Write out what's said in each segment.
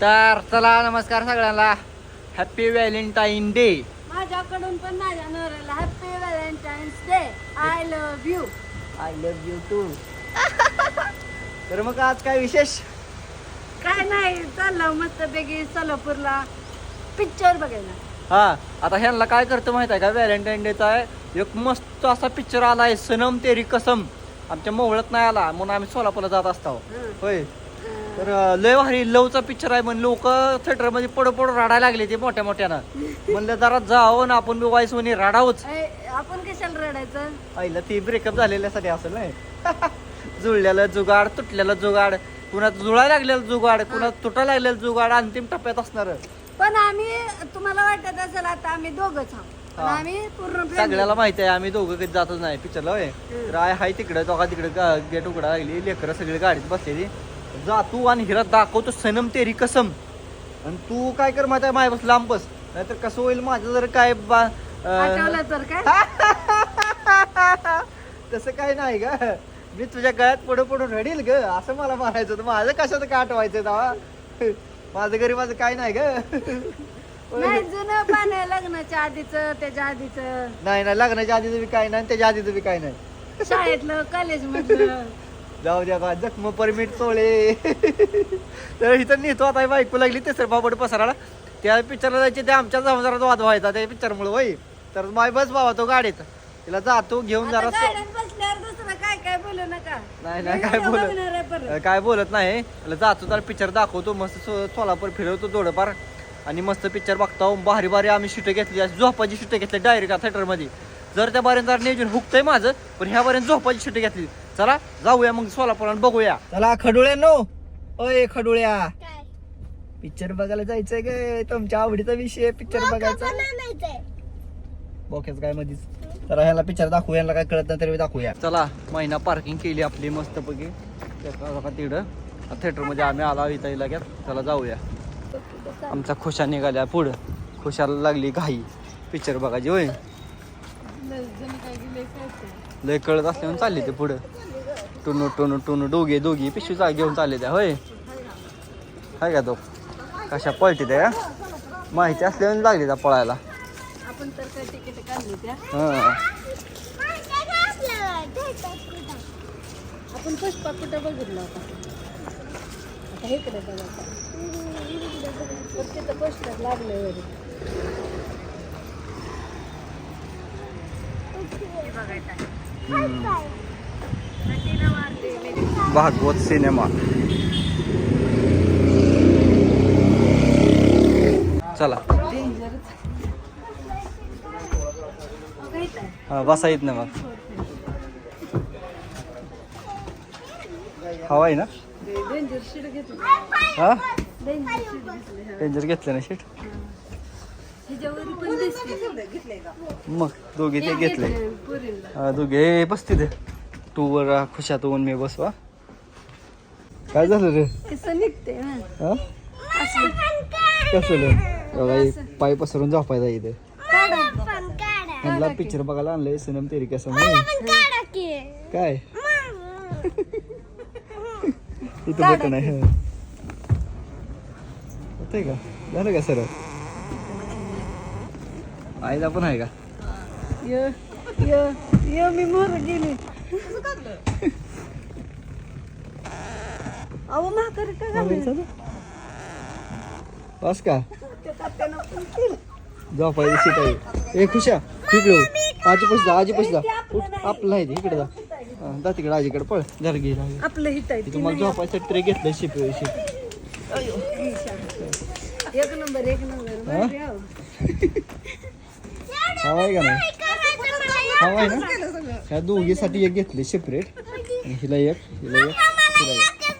तर चला नमस्कार सगळ्यांना. हॅपी व्हॅलेंटाईन डे माझ्याकडून पण माझ्या नवऱ्याला happy Valentine's day I love you I love you too तर मग आज काय विशेष? काय नाही चाललं मस्तपैकी सोलापूरला. पिक्चर बघायला. हा आता ह्यांना काय करतं माहीत आहे का? व्हॅलेंटाईन डेचा आहे एक मस्त असा पिक्चर आलाय सनम तेरी कसम. आमच्या मोहळत नाही आला म्हणून आम्ही सोलापूरला जात असतो. होय. तर लय भारी लवचा पिक्चर आहे म्हणून लोक थिएटरमध्ये पडो पडो रडायला लागले ते मोठ्या मोठ्यानं. म्हणलं जरा जावं ना आपण बी वाईस म्हणे रडावच. आपण कशाला रडायचं? आईला ती ब्रेकअप झालेल्यासाठी असेल नाही. जुळलेलं जुगाड तुटलेलं जुगाड कुणात जुळायला लागलेलं जुगाड कुणात तुटायला लागलेलं जुगाड अंतिम टप्प्यात असणार. पण आम्ही तुम्हाला वाटत असेल आता आम्ही दोघच. आम्ही पूर्ण. सगळ्याला माहिती आहे आम्ही दोघं कधी जातच नाही पिक्चरला होय. आय हाय तिकडे दोघा तिकडे गेट उघडा लागली लेकरं सगळी गाडीत बसलेली. जा तू आणि हिरा दाखवतो सनम तेरी कसम. आणि तू काय कर माझ्या माय बस लांब बस. नाहीतर कसं होईल माझं जर काय बा अं, आठवलं तर काय? तसं काय नाही ग. मी तुझ्या गळ्यात पुढे पुढे रडील ग. असं मला म्हणायचं होतं. माझं कशाचं काय आठवायचं तेव्हा? माझं घरी माझं काय नाही ग. लग्नाच्या आधीच त्याच्या आधीच. नाही नाही लग्नाच्या आधीचं बी काय नाही त्याच्या आधीचं बी काय नाही. शाळेतलं कॉलेज मधलं जाऊ द्या बा जखम परमिट चोळे तर इथं नेतो आता बायको लागली तिसऱ्या बाबड पसराला त्या पिक्चरला जायचे ते आमच्या संसारात वाद व्हायचा त्या पिक्चरमुळे होई तर माय बस बाबा तो गाडीत. तिला जातो घेऊन जरा काय काय बोलू नका. नाही नाही काय परत. काय बोलत नाही. जातो तर पिक्चर दाखवतो मस्त सोलापूर फिरवतो थोडंफार आणि मस्त पिक्चर बघतो भारी भारी आम्ही शिटं घेतली झोपाची शिटं घेतली डायरेक्ट थिएटरमध्ये. जर त्या बारेन जर नियोजन हुकतंय माझं पण ह्या बारेन झोपाची शिटं घेतली. चला जाऊया मग सोलापूर बघूया. चला खडुळ्या नो ओय खडुळ्या. पिक्चर बघायला जायचंय ग. तुमच्या आवडीचा विषय पिक्चर बघायचा. बोक्याच काय मधीच. तर ह्याला पिक्चर दाखवू काय कळत नाही तरी दाखवूया. चला महिना पार्किंग केली आपली मस्त पैकी तिकडं. थिएटरमध्ये आम्ही आला इथं लगेच. चला जाऊया. आमचा खुशा निघाल्या पुढं. खुशाला लागली घाई. पिक्चर बघायची होय. लय कळतं. लय कळत असल्यावर चालली ते पुढं. टुनू टुनू टुनू. दोघे दोघी. पिशवी जा घेऊन चालले त्या. होय? हाय का तो? कशा पळते त्या? माहिती असल्यावर लागली त्या पळायला. आपण तर काय तिकीट काढली त्या. हा. आपण पुष्पा कुठं बघितला होता? आता इकडे बघायचा तर तिथं पोस्टर लागले वरी. भागवत सिनेमा. चला. हा, बसा येत ना मग. हवा आहे ना? हा? डेंजर घेतली ना शीट मग दोघे ते घेतले. दोघे बसते ते तू वर खुशात ऊन मी बसवा काय झालं रे? कसं निघते हा. हा? असं. कसं बघा हे पाय पसरून झोपायचा इथे. पिक्चर बघायला आणलंय सनम तेरी कसं काय? इथं बटन आहे होतंय का? झालं का सर आईला पण आहे का? य य य मी मोर गेली. अहो म्हातारी का बस. झोपायची सीट आहे ए खुशा तिकडे हो. आजी पशी जा आजी पशी जा. उठ आपलं नाही ते इकडे जा. हा, जा तिकडे आजीकडे पळ. जरा घे जा. आपलं हित आहे तिथं मला झोपायसाठी तरी घेतलं शिप शिप. एक नंबर एक नंबर. भारी आहे, हो. हवा आहे का नाही? हवा आहे ना? ह्या दोघीसाठी एक घेतले सेपरेट हिला एक हिला एक हिला एक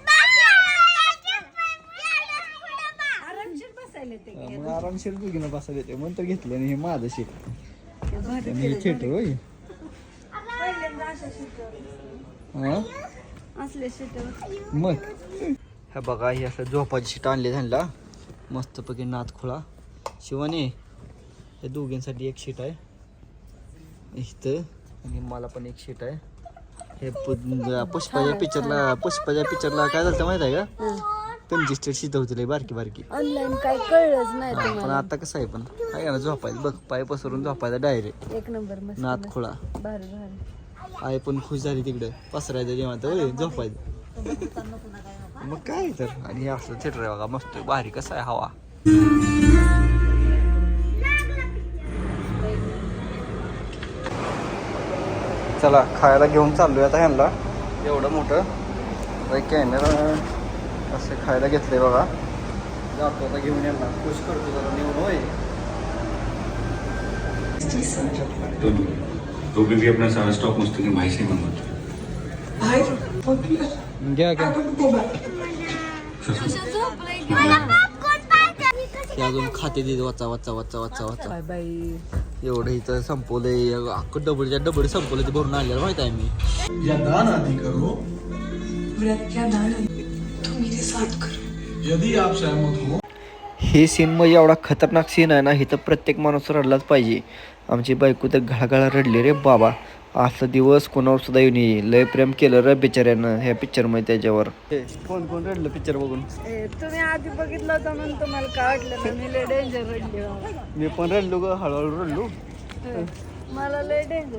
आरामशीर दोघीनं बसायला येते म्हणून तर घेतले आणि हे माझं आणि हे थिएटर होय. हा? मग? हे बघा ही असं झोपाची शीट आणली त्यांना. मस्तपैकी नात खोळा. शिवानी हे दोघींसाठी एक शीट आहे. इथं. आणि मला पण एक शीट आहे. हे पुष्पाच्या पिक्चरला पुष्पाच्या पिक्चरला काय झालं माहीत आहे का? कंजेस्टेड शीत होती बारकी बारकी. ऑनलाईन काय कळलंच नाही पण आता कसं आहे पण काय ना झोपायचं बघ पाय पसरून झोपायचं डायरेक्ट एक नंबर मस्त नात. खोळा. आई पण खुश झाली तिकडे. पसरायचं जेव्हा तर झोपायचं. मग काय तर? आणि हे असलं थिएटर आहे बघा मस्त. भारी कसं आहे हवा. चला खायला घेऊन चाललोय आता ह्यांना. एवढं मोठं. कॅमेरा असं खायला घेतलंय बघा. जातो आता घेऊन यांना. खुश करतो जरा नेऊन होय. तो तो भी अपना सारा स्टॉक मुस्तकिल भाई से मंगवाता घ्या. घ्या अजून खाते देत वाचा वाचा वाचा वाचा वाचा. Bye bye. एवढं इथं संपवलंय. अख्खं डबडच्या डबड संपवलं ते भरून आणलेलं माहीत आहे मी. या दान आदि करो। यदि आप सहमत हो। हे सीन म्हणजे एवढा खतरनाक सीन आहे ना इथं प्रत्येक माणूस रडलाच पाहिजे. आमची बायको तर घळाघळा रडली रे बाबा. असं दिवस कोणावर सुद्धा येऊन येईल लय प्रेम केलं रे बिचाऱ्यानं ह्या पिक्चरमध्ये त्याच्यावर. कोण कोण रडलं पिक्चर बघून? तुम्ही आधी बघितलं होतं म्हणून तुम्हाला काय वाटलं मी लय डेंजर रडली. मी पण रडलो ग हळूहळू रडलो. मला लय डेंजर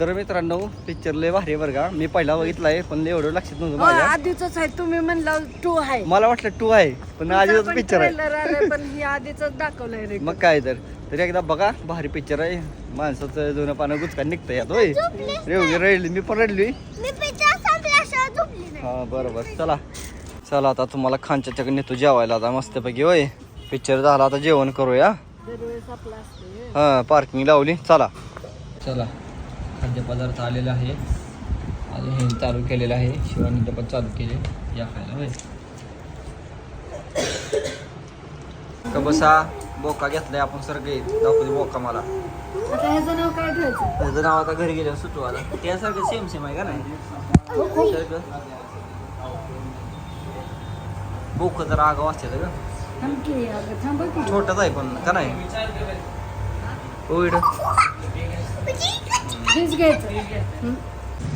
तर मित्रांनो पिक्चर लय भारी आहे बरं का. मी पहिला बघितलाय पण लय एवढं लक्षात नव्हतं माझ्या. आधीच आहे. तुम्ही म्हणलं टू आहे. मला वाटलं टू आहे पण आधीच पिक्चर आहे. ट्रेलर आलंय पण ही आधीच दाखवलंय रे. मग काय तर. तरी एकदा बघा भारी पिक्चर आहे. माणसाचं जुनं पानं गुचका निघतं यात होय. रेवली रडली मी पण रडली हा बरोबर. चला. चला आता तुम्हाला खानच्या चक नेतो जेवायला आता मस्तपैकी होय. पिक्चर झाला आता जेवण करूया. दरवेळेस आपला असते हा पार्किंग लावली. चला. चला. खाद्यपदार्थ आलेला आहे. आणि हे चालू केलेलं आहे. शिवानी पण चालू केले. या खायला होय. का बसा बोका घेतलाय आपण सगळे. दाखवते बोका मला. आता ह्याचं नाव काय ठेवायचं? त्याचं नाव आता घरी गेल्यावर सुटू आला त्यासारखं सेम सेम आहे का नाही? बोक जरा आगाव असते की. छोटच आहे पण का नाही? होईल घ्यायचं?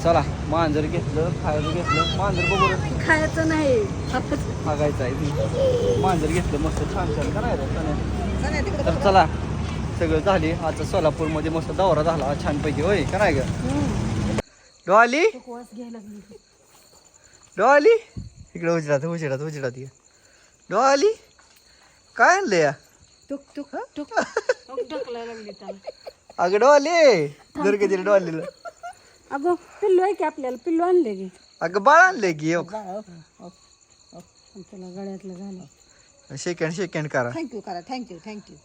चला मांजर घेतलं खायला घेतलं. मांजर बघू खायचं नाही. फक्त मागायचं आहे मांजर घेतलं मस्त छान छान करायचं तर चला सगळं झाली. आता सोलापूरमध्ये मस्त दौरा झाला छानपैकी होय का नाही ग? डोळाली इकडे उजडात उजडात उजडात ये. काय आणलं या? टुक. टुक टुक लागली त्याला. अगं डोळाली जर कधी डोळालीला अगो पिल्लू आहे की आपल्याला? पिल्लू आणले की? अगं बाळ आणलंय की एक त्याला गळ्यातलं झालं. सेकंड सेकंड करा. थँक्यू करा. Thank you thank you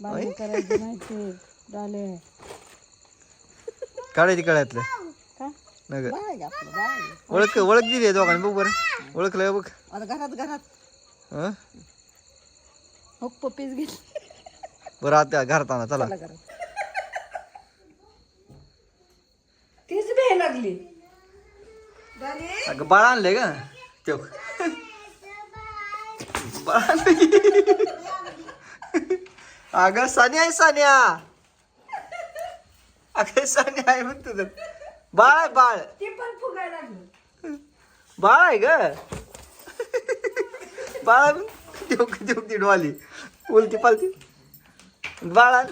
Balu करायचं माहिती डाले काढायची कळ्यातलं का? नग. आपलं? बाळ ओळख ओळख दिली आहे दोघांनी बघ बरं. ओळखलं बघ. आता घरात घरात. हं? हो पप्पीज घेतली. बरं आता घरात आणा चला तीच भे लागली. अगं बाळ आणलंय का त्यो बाळ आणलंय. अगं सानिया आहे सानिया. अगं सानिया आहे म्हणतो तर बाळ आहे बाळ. ती पण फुगायला लागली. बाळ आहे ग. बाळ देऊ देऊ ती डोली उलती पालती. बाळ.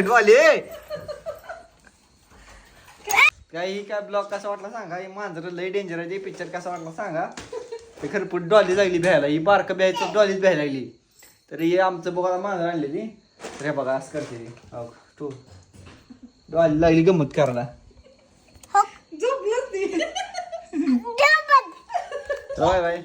डोली काही काय? ब्लॉग कसा वाटला सांगा? हे मांजर लय डेंजर आहे पिक्चर कसा वाटला सांगा? ते खरपूट डॉली लागली भ्यायला ही बारकं भ्यायचं डॉलीच भ्यायला लागली. तर हे आमचं बघा मांजर आणलेली. तर हे बघा असं करते ती. हो, डॉली लागली गंमत करायला. Bye bye